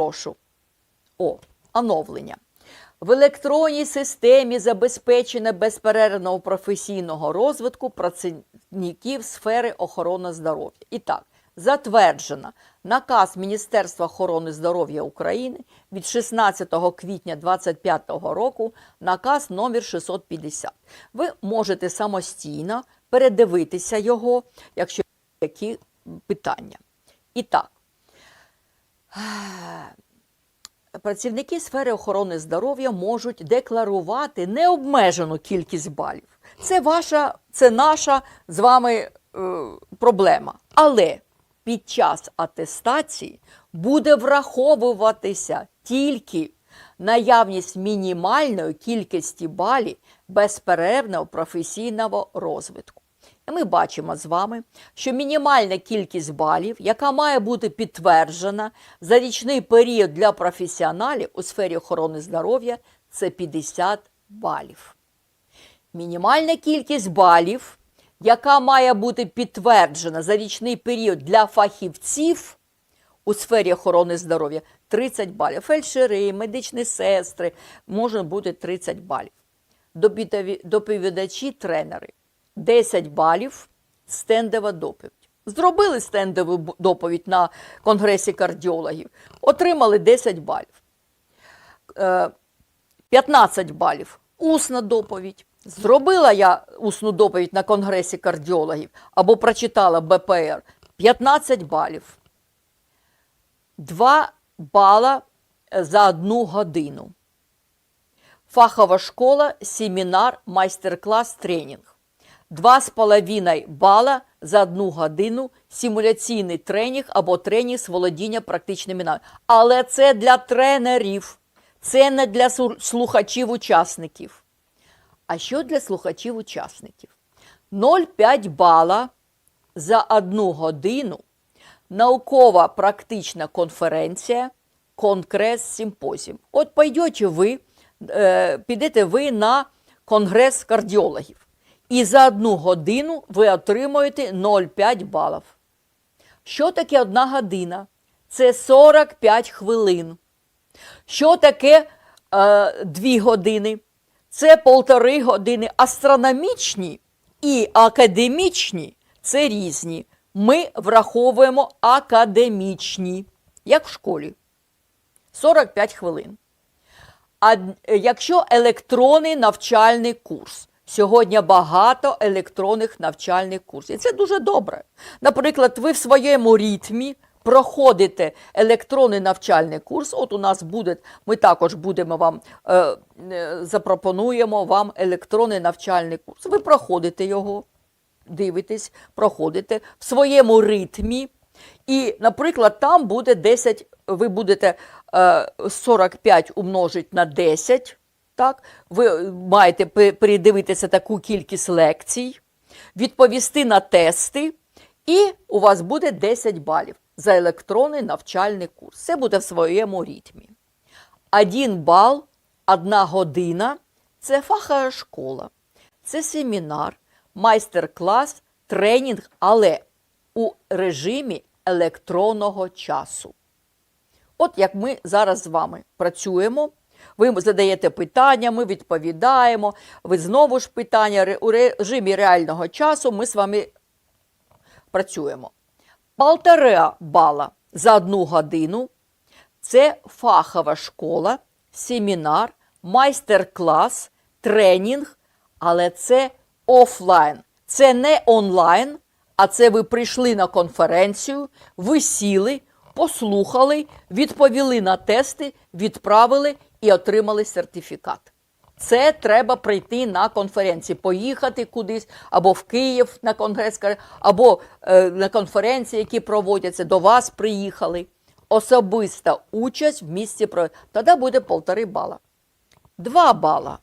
Прошу. О, оновлення. В електронній системі забезпечено безперервного професійного розвитку працівників сфери охорони здоров'я. І так, затверджено наказ Міністерства охорони здоров'я України від 16 квітня 2025 року, наказ номер 650. Ви можете самостійно передивитися його, якщо є які питання. І так, працівники сфери охорони здоров'я можуть декларувати необмежену кількість балів. Це ваша, це наша з вами е, проблема. Але під час атестації буде враховуватися тільки наявність мінімальної кількості балів безперервного професійного розвитку. Ми бачимо з вами, що мінімальна кількість балів, яка має бути підтверджена за річний період для професіоналів у сфері охорони здоров'я, це 50 балів. Мінімальна кількість балів, яка має бути підтверджена за річний період для фахівців у сфері охорони здоров'я 30 балів. Фельдшери, медичні сестри, може бути 30 балів. Доповідачі, тренери 10 балів, стендова доповідь. Зробили стендову доповідь на конгресі кардіологів, отримали 10 балів. Е, 15 балів усна доповідь. Зробила я усну доповідь на конгресі кардіологів або прочитала БПР 15 балів. 2 бала е, за одну годину. Фахова школа, семінар, майстер-клас, тренінг. 2,5 бала за одну годину симуляційний тренінг або тренінг з володіння практичними навиками. Але це для тренерів, це не для слухачів-учасників. А що для слухачів-учасників? 0,5 бала за одну годину наукова практична конференція, конгрес, симпозіум. От пойдете ви, е, підете ви на конгрес кардіологів, і за одну годину ви отримуєте 0,5 балів. Що таке одна година? Це 45 хвилин. Що таке е, дві години? Це полтори години. Астрономічні і академічні це різні. Ми враховуємо академічні, як в школі. 45 хвилин. А якщо електронний навчальний курс, сьогодні багато електронних навчальних курсів. І це дуже добре. Наприклад, ви в своєму ритмі проходите електронний навчальний курс. От у нас буде, ми також будемо вам е, е, запропонуємо вам електронний навчальний курс. Ви проходите його, дивитесь, проходите в своєму ритмі. І, наприклад, там буде 10, ви будете е, 45 умножити на 10, так? ви маєте передивитися таку кількість лекцій, відповісти на тести, і у вас буде 10 балів за електронний навчальний курс. Це буде в своєму ритмі. Один бал, одна година це фахова школа, це семінар, майстер-клас, тренінг, але у режимі електронного часу. От як ми зараз з вами працюємо, ви задаєте питання, ми відповідаємо, ви знову ж питання у режимі реального часу ми з вами працюємо. Полтора бала за одну годину це фахова школа, семінар, майстер-клас, тренінг, але це офлайн. Це не онлайн, а це ви прийшли на конференцію, ви сіли, послухали, відповіли на тести, відправили і отримали сертифікат. Це треба прийти на конференції, поїхати кудись або в Київ на конгрес, або е, на конференції, які проводяться, до вас приїхали. Особиста участь в місці проведення. тоді буде полтори бала. Два бала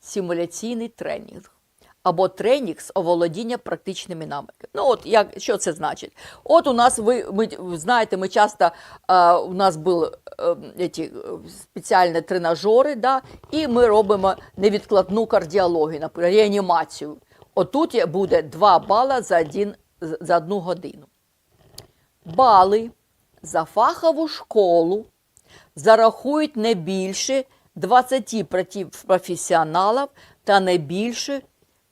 симуляційний тренінг або тренінг з оволодіння практичними навиками. Ну, от як що це значить? От у нас ви, ми знаєте, ми часто е, у нас були е, ці, е, спеціальні тренажери, да, і ми робимо невідкладну кардіологію, наприклад, реанімацію. Отут буде 2 бала за, один, за одну годину. Бали за фахову школу, зарахують не більше 20 професіоналів та не більше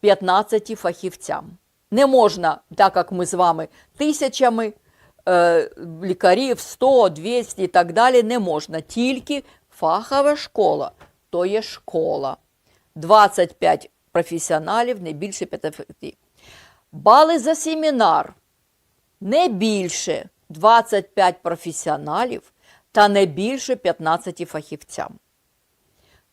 15 фахівцям. Не можна, так як ми з вами тисячами е, лікарів, 100, 200 і так далі, не можна. Тільки фахова школа, то є школа. 25 професіоналів, не більше 5. Бали за семінар не більше 25 професіоналів та не більше 15 фахівцям.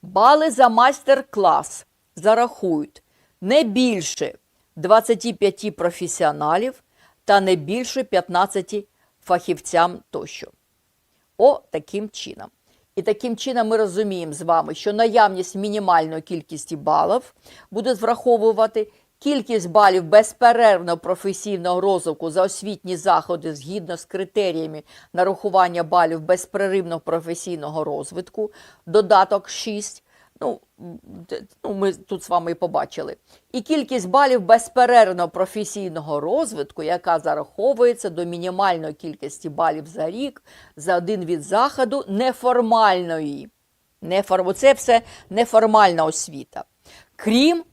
Бали за майстер-клас зарахують не більше 25 професіоналів та не більше 15 фахівцям тощо. О, таким чином. І таким чином ми розуміємо з вами, що наявність мінімальної кількості балів буде враховувати кількість балів безперервного професійного розвитку за освітні заходи згідно з критеріями нарахування балів безперервного професійного розвитку, додаток 6. Ну, ну, ми тут з вами і побачили. І кількість балів безперервного професійного розвитку, яка зараховується до мінімальної кількості балів за рік за один від заходу неформальної. Неформ... Це все неформальна освіта. Крім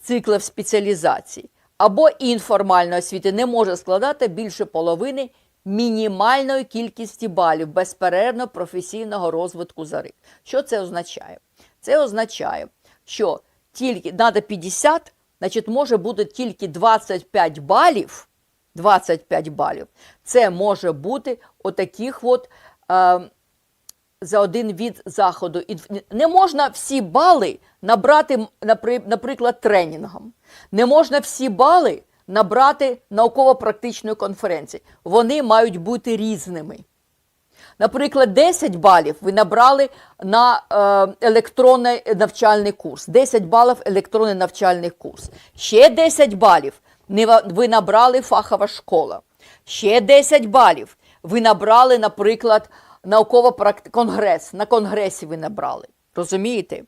циклів спеціалізацій або інформальної освіти не може складати більше половини мінімальної кількості балів безперервно професійного розвитку за рік. Що це означає? Це означає, що тільки треба 50, значить може бути тільки 25 балів. 25 балів. Це може бути отаких от. Е, за один від заходу. Не можна всі бали набрати, наприклад, тренінгом. Не можна всі бали набрати науково-практичної конференції. Вони мають бути різними. Наприклад, 10 балів ви набрали на е, електронний навчальний курс, 10 балів електронний навчальний курс. Ще 10 балів ви набрали фахова школа. Ще 10 балів ви набрали, наприклад, науково конгрес. На конгресі ви набрали. Розумієте? Е,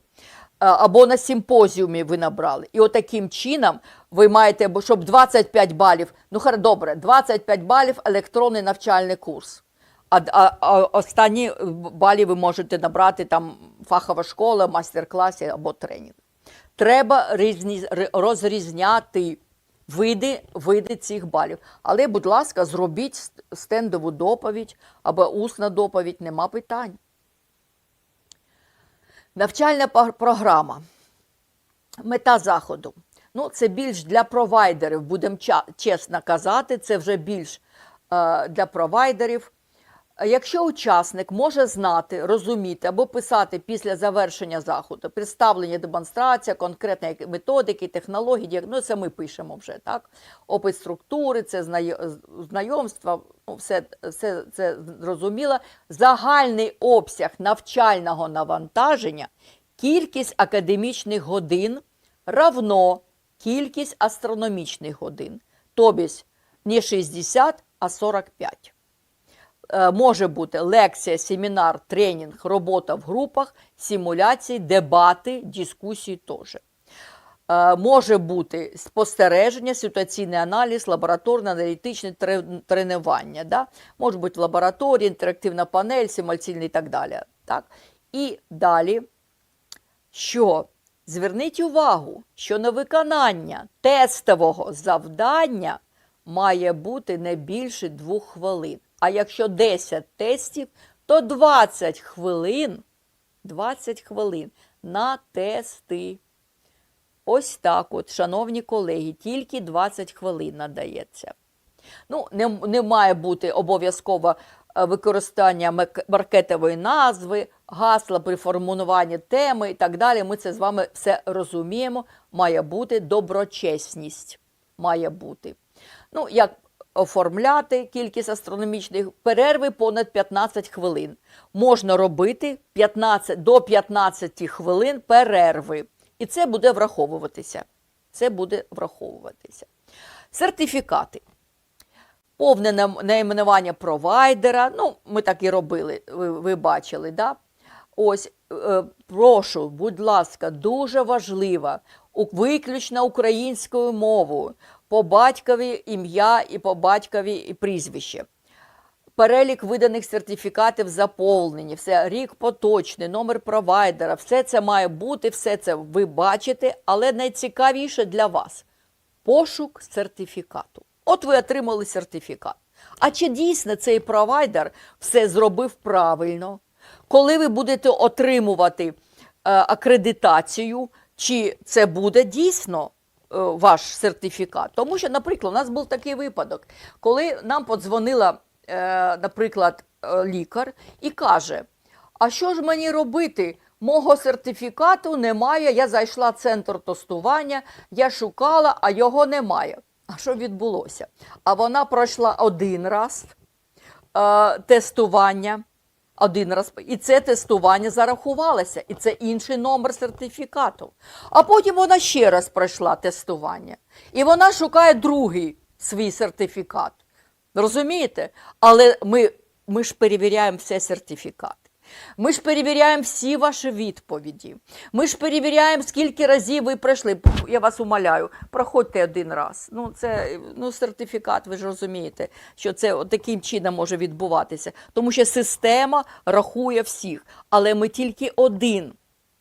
Або на симпозіумі ви набрали. І отаким чином ви маєте, щоб 25 балів, ну добре, 25 балів електронний навчальний курс. А, а, останні балі ви можете набрати там фахова школа, майстер-класі або тренінг. Треба різні, розрізняти види, види цих балів. Але, будь ласка, зробіть стендову доповідь або усна доповідь, нема питань. Навчальна програма. Мета заходу. Ну, це більш для провайдерів, будемо чесно казати, це вже більш е, для провайдерів. Якщо учасник може знати, розуміти або писати після завершення заходу, представлення, демонстрація, конкретні методики, технології, діаг- ну це ми пишемо вже, так? Опис структури, це знайомства, ну, все, все це зрозуміло. Загальний обсяг навчального навантаження, кількість академічних годин равно кількість астрономічних годин, тобто не 60, а 45 е, може бути лекція, семінар, тренінг, робота в групах, симуляції, дебати, дискусії теж. Е, Може бути спостереження, ситуаційний аналіз, лабораторне аналітичне тренування. Да? Може бути лабораторія, інтерактивна панель, симуляційний і так далі. Так? І далі, що зверніть увагу, що на виконання тестового завдання має бути не більше двох хвилин. А якщо 10 тестів, то 20 хвилин, 20 хвилин на тести. Ось так от, шановні колеги, тільки 20 хвилин надається. Ну, не, не має бути обов'язково е, використання маркетової назви, гасла при формулюванні теми і так далі. Ми це з вами все розуміємо. Має бути доброчесність. Має бути. Ну, як оформляти кількість астрономічних перерви понад 15 хвилин. Можна робити 15, до 15 хвилин перерви. І це буде враховуватися. Це буде враховуватися. Сертифікати. Повне найменування провайдера. Ну, ми так і робили, ви, ви бачили, да? Ось, е, прошу, будь ласка, дуже важливо, виключно українською мовою, по батькові ім'я і по батькові і прізвище. перелік виданих сертифікатів заповнені, все рік поточний, номер провайдера, все це має бути, все це ви бачите, але найцікавіше для вас пошук сертифікату. От ви отримали сертифікат. А чи дійсно цей провайдер все зробив правильно? Коли ви будете отримувати е, акредитацію, чи це буде дійсно ваш сертифікат? Тому що, наприклад, у нас був такий випадок, коли нам подзвонила, е, наприклад, е, лікар і каже: А що ж мені робити? Мого сертифікату немає. Я зайшла в центр тестування, я шукала, а його немає. А що відбулося? А вона пройшла один раз е, тестування. Один раз і це тестування зарахувалося, і це інший номер сертифікату. А потім вона ще раз пройшла тестування, і вона шукає другий свій сертифікат. Розумієте? Але ми, ми ж перевіряємо все сертифікати. Ми ж перевіряємо всі ваші відповіді. Ми ж перевіряємо, скільки разів ви пройшли. Я вас умоляю, проходьте один раз. Ну, це ну, сертифікат, ви ж розумієте, що це таким чином може відбуватися. Тому що система рахує всіх, але ми тільки один.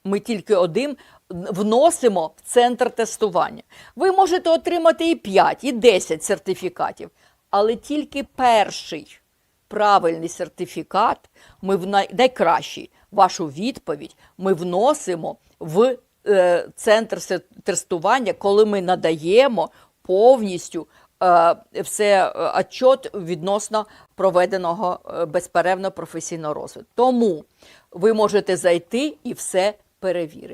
Ми тільки один вносимо в центр тестування. Ви можете отримати і 5, і 10 сертифікатів, але тільки перший правильний сертифікат, ми в най... найкращий вашу відповідь ми вносимо в е, центр тестування, коли ми надаємо повністю е, все е, отчет відносно проведеного е, безперервно професійного розвитку. Тому ви можете зайти і все перевірити.